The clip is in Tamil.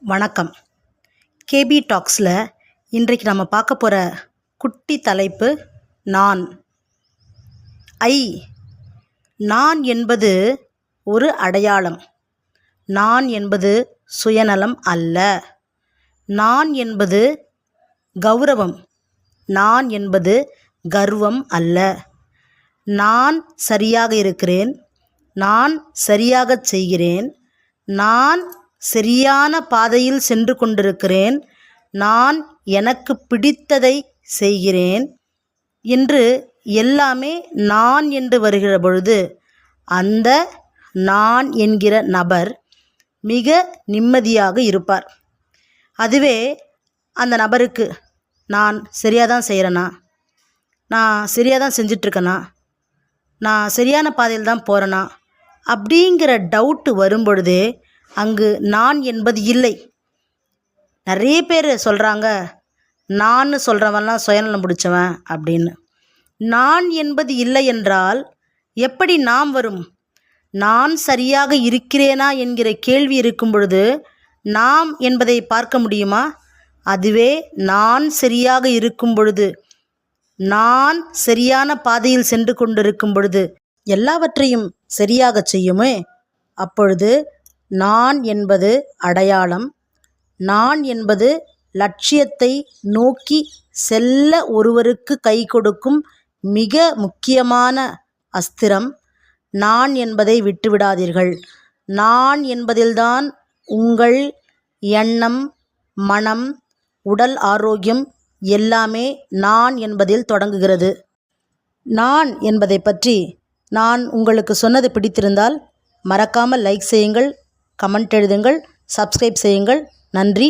வணக்கம். கேபி டாக்ஸில் இன்றைக்கு நம்ம பார்க்க போகிற குட்டி தலைப்பு நான். ஐ. நான் என்பது ஒரு அடையாளம். நான் என்பது சுயநலம் அல்ல. நான் என்பது கௌரவம். நான் என்பது கர்வம் அல்ல. நான் சரியாக இருக்கிறேன். நான் சரியாகச் செய்கிறேன். நான் சரியான பாதையில் சென்று கொண்டிருக்கிறேன். நான் எனக்கு பிடித்ததை செய்கிறேன் என்று எல்லாமே நான் என்று வருகிற பொழுது அந்த நான் என்கிற நபர் மிக நிம்மதியாக இருப்பார். அதுவே அந்த நபருக்கு நான் சரியாக தான் செய்கிறேனா நான் சரியாக தான் செஞ்சிட்ருக்கேனா? நான் சரியான பாதையில் தான் போகிறேனா அப்படிங்கிற டவுட்டு வரும்பொழுதே அங்கு நான் என்பது இல்லை. நிறைய பேர் சொல்கிறாங்க நான் சொல்கிறவன்லாம் சுயநலம் பிடிச்சவன் அப்படின்னு. நான் என்பது இல்லை என்றால் எப்படி நாம் வரும்? நான் சரியாக இருக்கிறேனா என்கிற கேள்வி இருக்கும் பொழுது நாம் என்பதை பார்க்க முடியுமா? அதுவே நான் சரியாக இருக்கும் பொழுது நான் சரியான பாதையில் சென்று கொண்டிருக்கும் பொழுது எல்லாவற்றையும் சரியாக செய்யுமே? அப்பொழுது நான் என்பது அடையாளம். நான் என்பது லட்சியத்தை நோக்கி செல்ல ஒருவருக்கு கை கொடுக்கும் மிக முக்கியமான அஸ்திரம். நான் என்பதை விட்டுவிடாதீர்கள் நான் என்பதில்தான் உங்கள் எண்ணம் மனம் உடல் ஆரோக்கியம் எல்லாமே நான் என்பதில் தொடங்குகிறது. நான் என்பதை பற்றி நான் உங்களுக்கு சொன்னது பிடித்திருந்தால் மறக்காமல் லைக் செய்யுங்கள். கமெண்ட் எழுதுங்கள் சப்ஸ்கிரைப் செய்யுங்கள். நன்றி.